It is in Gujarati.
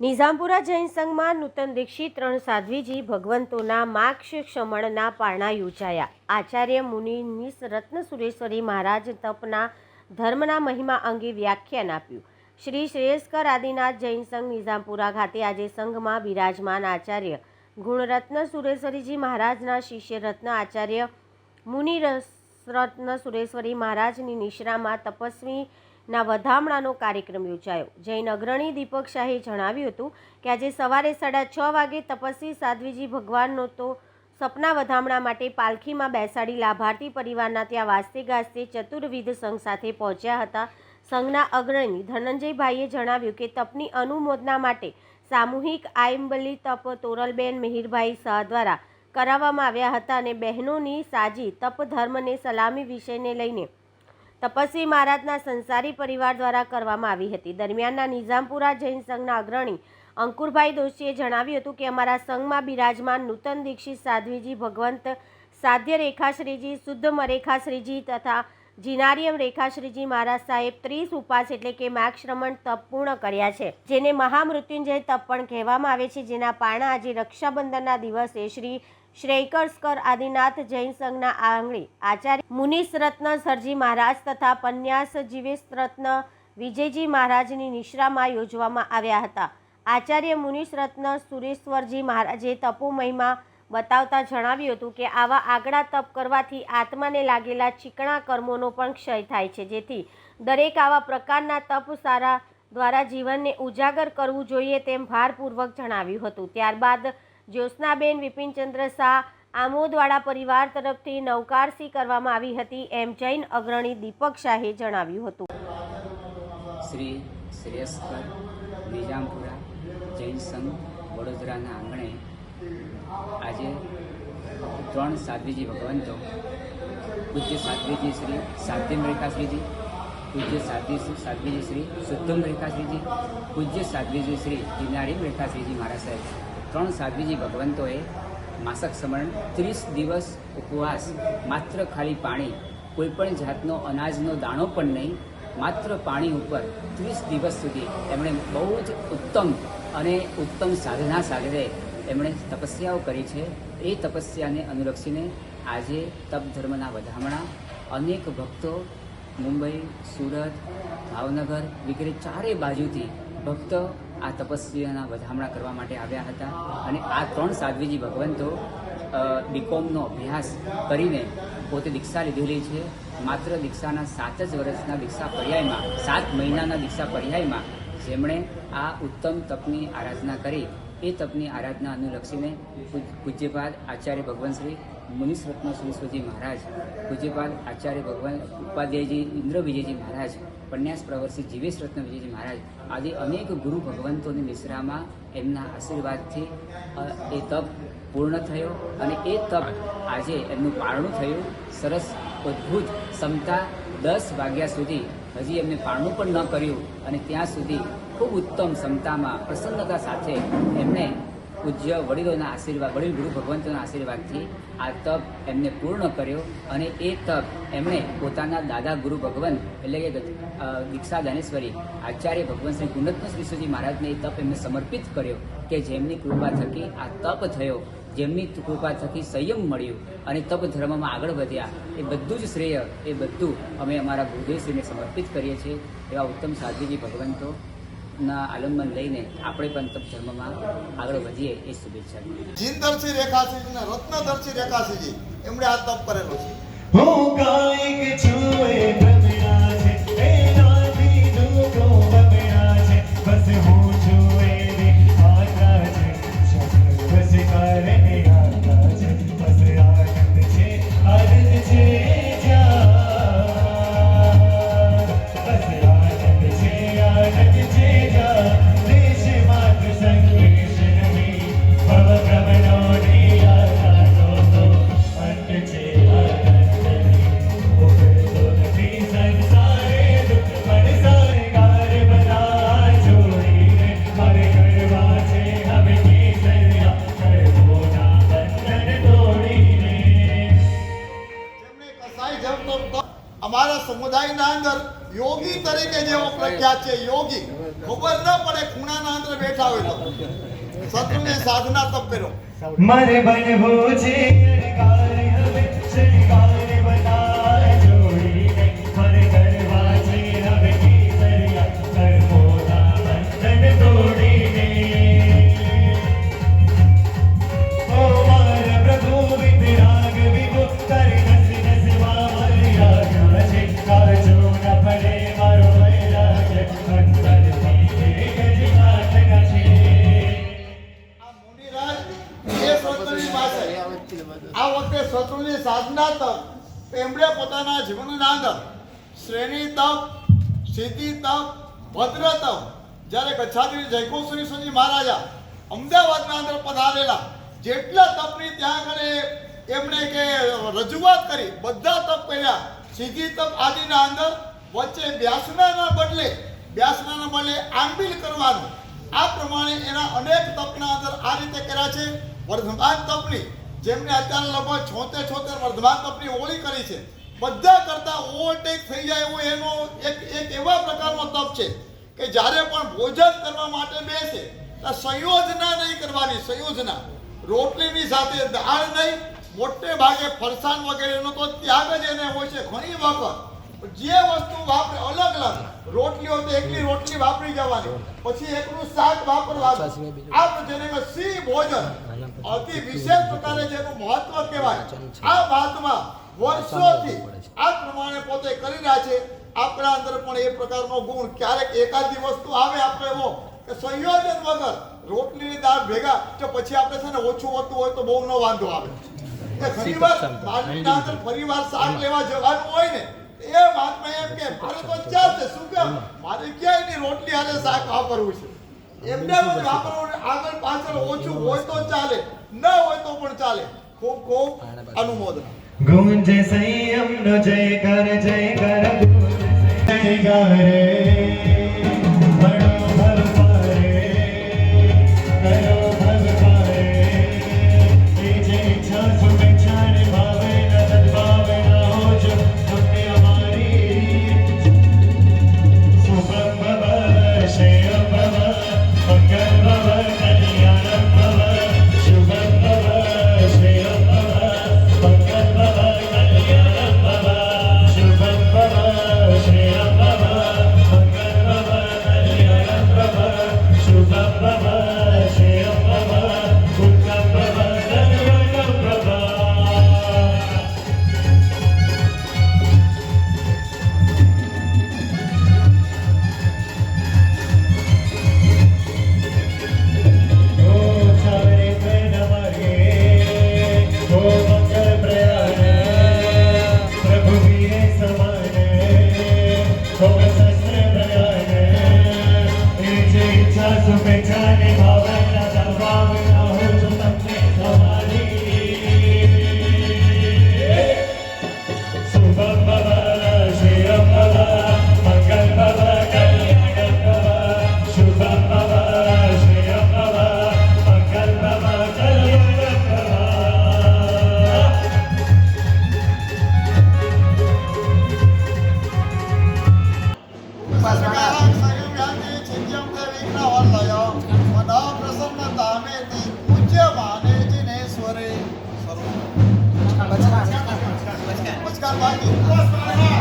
નિઝામપુરા જૈન સંઘમાં નૂતન દીક્ષિત ત્રણ સાધ્વીજી ભગવંતોના માક્ષ ક્ષમણના પારણા યોજાયા. આચાર્ય મુનિ નિસ રત્ન સુરેશ્વરી મહારાજ તપના ધર્મના મહિમા અંગે વ્યાખ્યાન આપ્યું. શ્રી શ્રેયસ્કર આદિનાથ જૈન સંઘ નિઝામપુરા ખાતે આજે સંઘમાં બિરાજમાન આચાર્ય ગુણરત્ન સુરેશ્વરીજી મહારાજના શિષ્ય રત્ન આચાર્ય મુનિ રત્ન સુરેશ્વરી મહારાજની નિશ્રામાં તપસ્વીના વધામણાનો કાર્યક્રમ યોજાયો. જૈન અગ્રણી દીપક શાહે જણાવ્યું હતું કે આજે સવારે સાડા છ વાગે તપસ્વી સાધ્વીજી ભગવાનનો તો સપના વધામણા માટે પાલખીમાં બેસાડી લાભાર્થી પરિવારના ત્યાં વાસ્તે ગાસ્તે ચતુર્વિધ સંઘ સાથે પહોંચ્યા હતા. સંઘના અગ્રણી ધનંજયભાઈએ જણાવ્યું કે તપની અનુમોદના માટે સામૂહિક આયંબલી તપ તોરલબેન મિહિરભાઈ શાહ દ્વારા કરાવવામાં આવ્યા હતા અને બહેનોની સાજી તપ ધર્મને સલામી વિષયને લઈને તપસ્વી મહારાજના સંસારી પરિવાર દ્વારા કરવામાં આવી હતી. દરમિયાનના નિઝામપુરા જૈન સંઘના અગ્રણી અંકુરભાઈ દોશીએ જણાવ્યું હતું કે અમારા સંઘમાં બિરાજમાન નૂતન દીક્ષિત સાધ્વીજી, ભગવંત સાધ્ય રેખાશ્રીજી, શુદ્ધ મરેખાશ્રીજી તથા જીનારિયમ રેખાશ્રીજી મહારાજ સાહેબ ત્રીસ ઉપાસ એટલે કે માક્ષરમણ તપ પૂર્ણ કર્યા છે. જેને મહામૃત્યુંજય તપ પણ કહેવામાં આવે છે. જેના પારણા આજે રક્ષાબંધનના દિવસે શ્રી શ્રેયકર્સ્કર આદિનાથ, જૈન સંઘના આંગણે આચાર્ય મુનિસ રત્ન, સરજી મહારાજ તથા પન્યાસ જીવેશ રત્ન વિજયજી મહારાજની નિશ્રામાં યોજવામાં આવ્યા હતા. આચાર્ય મુનિસ રત્ન સુરેશ્વરજી મહારાજે તપો મહિમા બતાવતા જણાવ્યું હતું કે, આવા આગળા તપ કરવાથી આત્માને લાગેલા ચીકણા કર્મોનો પણ ક્ષય થાય છે. જેથી દરેક આવા પ્રકારના તપ સારા દ્વારા જીવનને ઉજાગર કરવું જોઈએ તેમ ભારપૂર્વક જણાવ્યું હતું. ત્યારબાદ જ્યોત્સનાબેન વિપિનચંદ્ર શાહ, આમોદવાડા પરિવાર તરફથી નવકારસી કરવામાં આવી હતી એમ જૈન અગ્રણી દીપક શાહે જણાવ્યું હતું. શ્રી શ્રેષ્ઠ નિજામપુરા જૈન સંઘ વડોદરાના આંગણે આજે ત્રણ સાધ્વીજી ભગવંતો પૂજ્ય સાધ્વીજી શ્રી સાધ્યમ રેખાશ્રીજી, પૂજ્ય સાધ્વી સાધ્વીજી શ્રી સુદ્ધમ રેખાશ્રીજી, પૂજ્ય સાધ્વીજી શ્રી કિનારી રેખાશ્રીજી મહારાજ સાહેબ. ત્રણ સાધ્વીજી ભગવંતોએ માસક સમરણ, ત્રીસ દિવસ ઉપવાસ, માત્ર ખાલી પાણી, કોઈપણ જાતનો અનાજનો દાણો પણ નહીં, માત્ર પાણી ઉપર ત્રીસ દિવસ સુધી એમણે બહુ જ ઉત્તમ અને ઉત્તમ સાધના સાધરે એમણે તપસ્યાઓ કરી છે. એ તપસ્યાને અનુલક્ષીને આજે તપ ધર્મના વધામણા, અનેક ભક્તો મુંબઈ, સુરત, ભાવનગર વગેરે ચારે બાજુથી ભક્તો આ તપસ્વીઓના વધામણા કરવા માટે આવ્યા હતા અને આ ત્રણ સાધ્વીજી ભગવંતો બીકોમનો અભ્યાસ કરીને પોતે દીક્ષા લીધેલી છે. માત્ર દીક્ષાના સાત જ વર્ષના દીક્ષા પર્યાયમાં, સાત મહિનાના દીક્ષા પર્યાયમાં જેમણે આ ઉત્તમ તપની આરાધના કરી એ તપની આરાધના અનુલક્ષીને પૂજ્યપાદ આચાર્ય ભગવાન શ્રી મુનિષ રત્ન સરસ્વતી મહારાજ, પૂજ્યપાદ આચાર્ય ભગવાન ઉપાધ્યાયજી ઇન્દ્ર વિજયજી મહારાજ પન્યાસ પ્રવર્ષી જીવેશ રત્ન વિજયજી મહારાજ આદિ અનેક ગુરુ ભગવંતોની મિશ્રામાં એમના આશીર્વાદથી એ તપ પૂર્ણ થયો અને એ તપ આજે એમનું પારણું થયું. સરસ, અદ્ભુત ક્ષમતા દસ વાગ્યા સુધી હજી એમને પારણું પણ ન કર્યું અને ત્યાં સુધી ખૂબ ઉત્તમ ક્ષમતામાં પ્રસન્નતા સાથે એમણે પૂજ્ય વડીલોના આશીર્વાદ, વડીલ ગુરુ ભગવંતોના આશીર્વાદથી આ તપ એમને પૂર્ણ કર્યો અને એ તપ એમણે પોતાના દાદા ગુરુ ભગવંત એટલે કે દીક્ષા દાનેશ્વરી, આચાર્ય ભગવાન શ્રી ગુણરત્ન શ્રીશુજી મહારાજને એ તપ એમને સમર્પિત કર્યો કે જેમની કૃપા થકી આ તપ થયો. જેમની કૃપા થકી સંયમ મળ્યું અને તપ ધર્મમાં આગળ વધ્યા. એ બધું જ શ્રેય એ બધું અમે અમારા ગુરુદેવશ્રીને સમર્પિત કરીએ છીએ એવા ઉત્તમ સાધ્વીજી ભગવંતો ના આલંબન લઈને આપણે પણ તપ ધર્મમાં આગળ વધીએ એ શુભેચ્છા જીનદર્શી રેખાશ્રીજી ને રત્નદર્શી રેખાસિંહજી એમણે આ તપ કરેલો છે. હું કાંઈક છું અંદર યોગી તરીકે જેઓ પ્રખ્યાત છે યોગી. ખબર ન પડે ખૂણાના અંદર બેઠા હોય તો. શત્રુને સાધના તપ કર્યો. મારે બનવું છે શત્રુની સાધના તપ. એમણે પોતાના જીવનના અંદર શ્રેણી તપ સિદ્ધિ તપ, ભદ્ર તપ. જ્યારે કચ્છાદેવી જયકોશ્રી સુધી મહારાજા અમદાવાદના અંદર પધારેલા, જેટલા તપની ત્યાં આગળ એમણે કે રજૂઆત કરી, બધા તપ કર્યા. સિદ્ધિ તપ આદિના અંદર, વચ્ચે વ્યાસનાના બદલે વ્યાસનાના બદલે આંબિલ કરવાનું. આ પ્રમાણે એના અનેક તપના અંદર આ રીતે કર્યા છે. વર્ધમાન તપની જેમને અત્યારે લગભગ છોતેર છોતેર વર્ધમાન કંપની ઓળી કરી છે. બધા કરતા ઓવરટેક થઈ જાય એવો એનો એક એક એવા પ્રકારનો તપ છે કે જ્યારે પણ ભોજન કરવા માટે બેસે, તો સંયોજના નહીં કરવાની, સંયોજના. રોટલીની સાથે દાળ નહીં, મોટે ભાગે ફરસાણ વગેરેનો તો ત્યાગ જ એને હોય છે. ઘણી વખત જે વસ્તુ વાપરે અલગ અલગ. રોટલી હોય તો એકલી રોટલી વાપરી જવાની. પછી એકનું શાક વાપરવાનું. આ જેને સી ભોજન. અતિ વિશેષ પ્રકારે જેનું મહત્વ કહેવાય. આ વાતમાં વર્ષોથી આ પ્રમાણે પોતે કરી રહ્યા છે. આપણા અંદર પણ એ પ્રકારનો ગુણ ક્યારેક એકાદી વસ્તુ આવે આપણે એવો કે સંયોજન વગર રોટલીની દાળ ભેગા તો પછી આપણે છે ને ઓછું હોતું હોય તો બહુ ન વાંધો આવે. ઘણી વાર બાજરીના અંદર ફરી વાર શાક લેવા જવાનું હોય ને એ વાતમાં એમ કે, મારે તો ચાલશે શું કે મારે ક્યાંયની રોટલી હારે શાક વાપરવું છે. એમને એમ જ વાપરવું ને આગળ પાછળ ઓછું હોય તો ચાલે, ન હોય તો પણ ચાલે. ખૂબ ખૂબ અનુમોદન. ગુંજે સંયમનો જય કર જય કર જય બડો to make નમસ્કાર બાકી ઉપવાસ પાના